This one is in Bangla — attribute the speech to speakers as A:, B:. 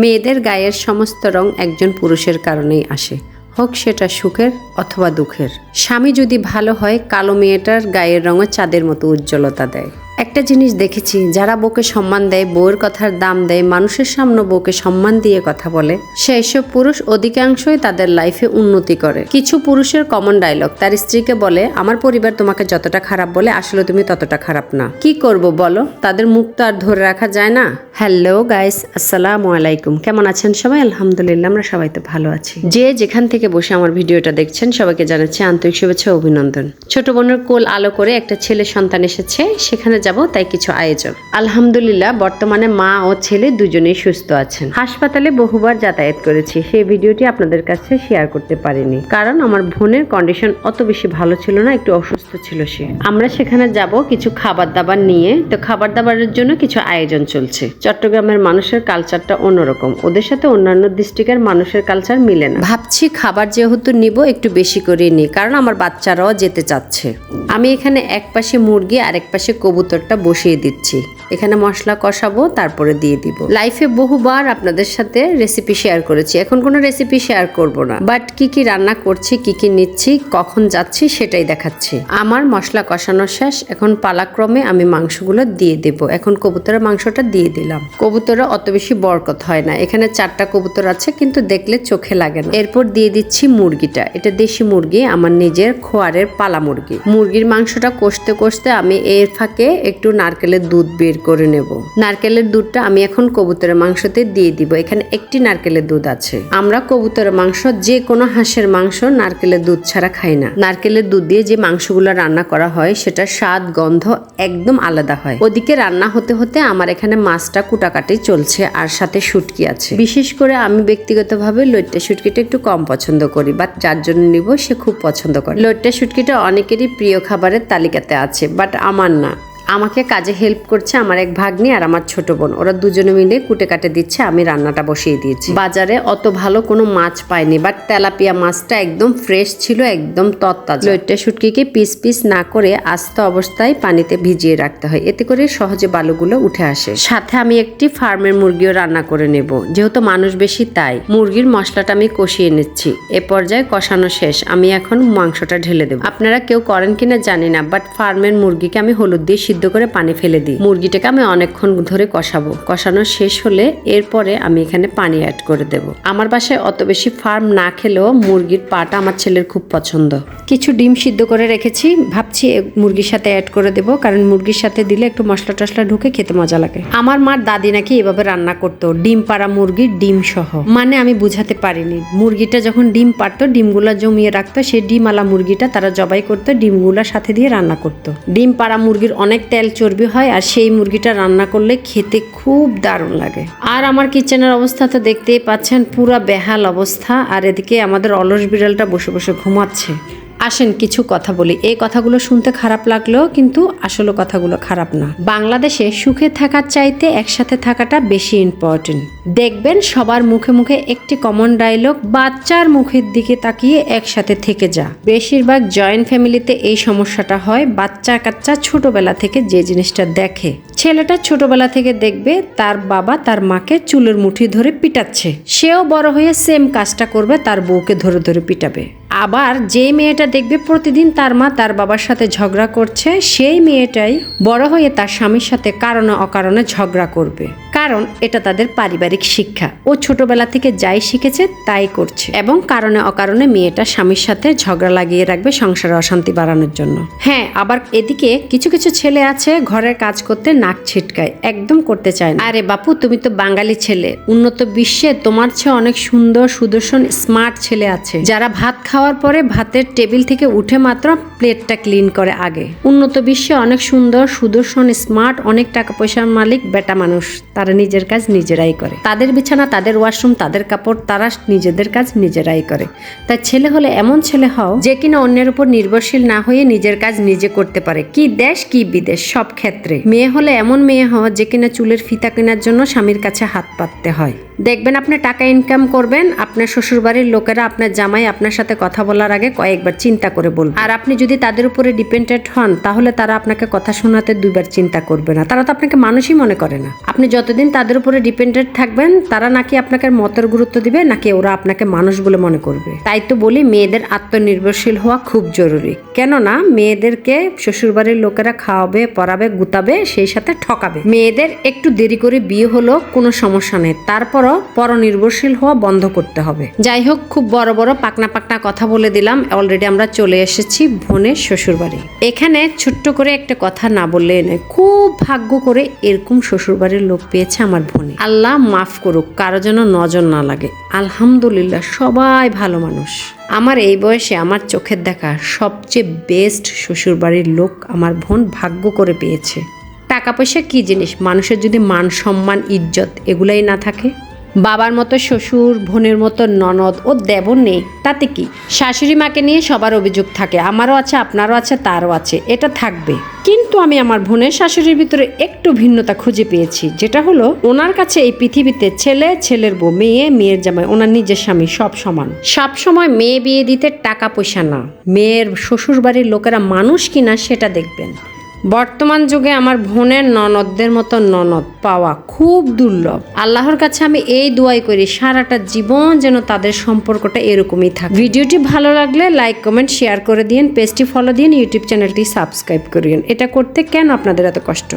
A: মেয়েদের গায়ের সমস্ত রং একজন পুরুষের কারণেই আসে। হোক সেটা সুখের অথবা দুঃখের। স্বামী যদি ভালো হয়, কালো মেয়েটার গায়ের রঙও চাঁদের মতো উজ্জ্বলতা দেয়। একটা জিনিস দেখেছি, যারা বউকে সম্মান দেয়, বউয়ের কথার দাম দেয়, মানুষের সামনে বউকে সম্মান দিয়ে কথা বলে সেই সব পুরুষ অধিকাংশই তাদের লাইফে উন্নতি করে। কিছু পুরুষের কমন ডায়লগ তার স্ত্রীকে বলে, আমার পরিবার তোমাকে যতটা খারাপ বলে, আসলে তুমি ততটা খারাপ না। কি করব বলো? তাদের মুখ তো আর ধরে রাখা যায় না। হ্যালো গাইস আসসালামু আলাইকুম কেমন আছেন সবাই? আলহামদুলিল্লাহ, আমরা সবাই তো ভালো আছি। যে যেখান থেকে বসে আমার ভিডিওটা দেখছেন, সবাইকে জানাচ্ছি আন্তরিক শুভেচ্ছা অভিনন্দন। ছোট বোনের কোল আলো করে একটা ছেলে সন্তান এসেছে, সেখানে যাব, তাই কিছু আয়োজন। আলহামদুলিল্লাহ, বর্তমানে মা ও ছেলে দুজনেই সুস্থ আছেন। হাসপাতালে বহুবার যাতায়াত করেছি, সেই ভিডিওটি আপনাদের কাছে শেয়ার করতে পারিনি। কারণ আমার বোনের কন্ডিশন অত বেশি ভালো ছিল না, একটু অসুস্থ ছিল সে। আমরা সেখানে যাব, কিছু খাবার দাবার নিয়ে। তো খাবার দাবারের জন্য কিছু আয়োজন চলছে। চট্টগ্রামের মানুষের কালচারটা অন্যরকম। ওদের সাথে অন্যান্য ডিস্ট্রিক্টের মানুষের কালচার মিলে না। ভাবছি খাবার যেহেতু নিব, একটু বেশি করে নিই, কারণ আমার বাচ্চারাও যেতে চাচ্ছে। আমি এখানে এক পাশে মুরগি আর এক পাশে কবুতরটা বসিয়ে দিচ্ছি। এখানে মশলা কষাবো, তারপরে দিয়ে দিব। লাইফে বহুবার আপনাদের সাথে রেসিপি শেয়ার করেছি। এখন কোনো রেসিপি শেয়ার করব না। বাট কি কি রান্না করছি, কি কি নিচ্ছি, কখন যাচ্ছি সেটাই দেখাচ্ছি। আমার মশলা কষানো শেষ। এখন পালাক্রমে আমি মাংসগুলো দিয়ে দেব। এখন কবুতরের মাংসটা দিয়ে দিলাম। কবুতরে অত বেশি বরকত হয় না। এখানে চারটা কবুতর আছে, কিন্তু দেখলে চোখে লাগে না। এরপর দিয়ে দিচ্ছি মুরগিটা। এটা দেশি মুরগি, আমার নিজের খোয়ারের পালা মুরগি। মুরগির মাংসটা কষতে কষতে আমি এর ফাঁকে একটু নারকেলের দুধ বের করে নেব। নারকেলের দুধটা আমি এখন কবুতরের মাংসতে দিয়ে দিব। এখানে একটি নারকেলের দুধ আছে। আমরা কবুতরের মাংস, যে কোনো হাঁসের মাংস নারকেলের দুধ ছাড়া খাই না। নারকেলের দুধ দিয়ে যে মাংসগুলো রান্না করা হয় সেটা স্বাদ, গন্ধ একদম আলাদা হয়। ওদিকে রান্না হতে হতে আমার এখানে মাছটা কুটাকাটি চলছে আর সাথে শুটকি আছে। বিশেষ করে আমি ব্যক্তিগতভাবে লইট্টা শুটকিটা একটু কম পছন্দ করি বাট যার জন্য নিব সে খুব পছন্দ করে। লইট্টা শুটকিটা অনেকেরই প্রিয় খাবারের তালিকাতে আছে বাট আমার না। আমাকে কাজে হেল্প করছে আমার এক ভাগ্নি আর আমার ছোট বোন। ওরা দুজনে মিলে কুটে কাটে দিচ্ছে, আমি রান্নাটা বসিয়ে দিয়েছি। বাজারে অত ভালো কোনো মাছ পাইনি বাট তেলাপিয়া মাছটা একদম ফ্রেশ ছিল, একদম তত্তাজা লইট্টা শুটকিকে পিস পিস না করে আস্ত অবস্থায় পানিতে ভিজিয়ে রাখতে হয়, এতে করে সহজে বালুগুলো উঠে আসে। সাথে আমি একটি ফার্মের মুরগিও রান্না করে নেব, যেহেতু মানুষ বেশি তাই। মুরগির মশলাটা আমি কষিয়ে নিচ্ছি, এ পর্যায়ে কষানো শেষ, আমি এখন মাংসটা ঢেলে দেবো। আপনারা কেউ করেন কিনা জানি না বাট ফার্মের মুরগিকে আমি হলুদ দিয়ে সিদ্ধ করে পানি ফেলে দিই। মুরগিটাকে আমি অনেকক্ষণ ধরে কষাবো। কষানো শেষ হলে এরপরে আমি এখানে পানি অ্যাড করে দেব। আমার বাসায় অত বেশি ফার্ম না খেলেও মুরগির পাটা আমার ছেলের খুব পছন্দ। কিছু ডিম সিদ্ধ করে রেখেছি। ভাবছি মুরগির সাথে অ্যাড করে দেবো কারণ মুরগির সাথে দিলে একটু মশলা টশলা ঢুকে খেতে মজা লাগে। আমার মার দাদি নাকি এভাবে রান্না করতো, ডিম পাড়া মুরগির ডিম সহ। মানে আমি বুঝাতে পারিনি। মুরগিটা যখন ডিম পারতো ডিমগুলা জমিয়ে রাখতো, সেই ডিমওয়ালা মুরগিটা তারা জবাই করতো ডিমগুলার সাথে দিয়ে রান্না করতো। ডিম পাড়া মুরগির অনেক তেল চর্বি হয় আর সেই মুরগিটা রান্না করলে খেতে খুব দারুণ লাগে। আর আমার কিচেনের অবস্থা তো দেখতেই পাচ্ছেন, পুরা বেহাল অবস্থা। আর এদিকে আমাদের অলস বিড়ালটা বসে বসে ঘুমাচ্ছে। আসেন কিছু কথা বলি। এই কথাগুলো শুনতে খারাপ লাগলেও কিন্তু আসলে কথাগুলো খারাপ না। বাংলাদেশে সুখে থাকার চাইতে একসাথে থাকাটা বেশি ইম্পর্টেন্ট দেখবেন সবার মুখে মুখে একটি কমন ডায়লগ বাচ্চার মুখের দিকে তাকিয়ে একসাথে থেকে যা। বেশিরভাগ জয়েন্ট ফ্যামিলিতে এই সমস্যাটা হয়, বাচ্চা কাচ্চা ছোটবেলা থেকে যে জিনিসটা দেখে। ছেলেটা ছোটবেলা থেকে দেখবে তার বাবা তার মাকে চুলের মুঠি ধরে পিটাচ্ছে। সেও বড় হয়ে সেম কাজটা করবে, তার বউকে ধরে ধরে পিটাবে। আবার যে মেয়েটা দেখবে প্রতিদিন তার মা তার বাবার সাথে ঝগড়া করছে, সেই মেয়েটাই বড় হয়ে তার স্বামীর সাথে কারণে অকারণে ঝগড়া করবে। কারণ এটা তাদের পারিবারিক শিক্ষা। ও ছোটবেলা থেকে যাই শিখেছে তাই করছে এবং কারণে অকারণে মেয়েটা স্বামীর সাথে ঝগড়া লাগিয়ে রাখবে সংসারে অশান্তি বাড়ানোর জন্য। হ্যাঁ আবার এদিকে কিছু কিছু ছেলে আছে ঘরের কাজ করতে নাক ছিটকায়, একদম করতে চায় না। আরে বাপু, তুমি তো বাঙালি ছেলে। উন্নত বিশ্বে তোমার চেয়ে অনেক সুন্দর, সুদর্শন, স্মার্ট ছেলে আছে। যারা ভাত খাওয়ার পরে ভাতের টেবিল থেকে উঠে মাত্র প্লেটটা ক্লিন করে আগে। উন্নত বিশ্বে অনেক সুন্দর, সুদর্শন, স্মার্ট, অনেক টাকা পয়সার মালিক বেটা মানুষ। তারা নিজের কাজ নিজেরাই করে। তাদের বিছানা, তাদের ওয়াশরুম, তাদের কাপড়, তারা নিজেদের কাজ নিজেরাই করে। তাই ছেলে হলে এমন ছেলে হও যে কিনা অন্যের উপর নির্ভরশীল না হয়ে নিজের কাজ নিজে করতে পারে। কি দেশ, কি বিদেশ, সব ক্ষেত্রে। মেয়ে হলে এমন মেয়ে হও যে কিনা চুলের ফিতা কেনার জন্য স্বামীর কাছে হাত পাততে হয়। দেখবেন আপনি টাকা ইনকাম করবেন, আপনার শ্বশুরবাড়ির লোকেরা, আপনার জামাই আপনার সাথে কথা বলার আগে কয়েকবার চিন্তা করে বলবে। আর আপনি যদি তাদের উপরে ডিপেন্ডেন্ট হন, তাহলে তারা আপনাকে কথা শোনাতে দুইবার চিন্তা করবে না। তারা তো আপনাকে মানুষই মনে করে না। আপনি যতদিন তাদের উপরে ডিপেন্ডেন্ট থাকবেন, তারা নাকি আপনাকে মতের গুরুত্ব দিবে, নাকি ওরা আপনাকে মানুষ বলে মনে করবে। তাই তো বলি, মেয়েদের আত্মনির্ভরশীল হওয়া খুব জরুরি। কেননা, মেয়েদেরকে শ্বশুরবাড়ির লোকেরা খাওয়াবে পরাবে গুতাবে, সেই সাথে ঠকাবে। মেয়েদের একটু দেরি করে বিয়ে হলো কোনো সমস্যা নেই। তারপরও পরনির্ভরশীল হওয়া বন্ধ করতে হবে। যাই হোক, খুব বড় বড় পাকনা পাকনা কথা বলে দিলাম। অলরেডি আমরা চলে এসেছি বোনের শ্বশুরবাড়ি। এখানে ছোট্ট করে একটা কথা না বললে নয়, খুব ভাগ্য করে এরকম শ্বশুরবাড়ির লোক পেয়েছে আমার বোনে আল্লাহ মাফ করুক, কারও যেন নজর না লাগে। আলহামদুলিল্লাহ, সবাই ভালো মানুষ। আমার এই বয়সে আমার চোখের দেখা সবচেয়ে বেস্ট শ্বশুরবাড়ির লোক আমার বোন ভাগ্য করে পেয়েছে। টাকা পয়সা কি জিনিস? মানুষের যদি মান সম্মান, ইজ্জত, এগুলাই না থাকে। বাবার মতো শ্বশুর, বোনের মতো ননদ ও দেবর নেই। তাতে কি? শাশুড়ি মাকে নিয়ে সবার অভিযোগ থাকে, আমারও আছে, আপনারও আছে, তারও আছে, এটা থাকবে। কিন্তু আমি আমার বোনের শাশুড়ির ভিতরে একটু ভিন্নতা খুঁজে পেয়েছি, যেটা হলো ওনার কাছে এই পৃথিবীতে ছেলে, ছেলের বউ, মেয়ে, মেয়ের জামাই, ওনার নিজের স্বামী সব সমান। সব সময় মেয়ে বিয়ে দিতে টাকা পয়সা না। মেয়ের শ্বশুর বাড়ির লোকেরা মানুষ কিনা সেটা দেখবেন। বর্তমান যুগে আমার বোনের ননদদের মতো ননদ পাওয়া খুব দুর্লভ। আল্লাহর কাছে আমি এই দোয়াই করি, সারাটা জীবন যেন তাদের সম্পর্কটা এরকমই থাকে। ভিডিওটি ভালো লাগলে লাইক, কমেন্ট, শেয়ার করে দিন, পেজটি ফলো দিন, ইউটিউব চ্যানেলটি সাবস্ক্রাইব করিয়েন এটা করতে কেন আপনাদের এত কষ্ট?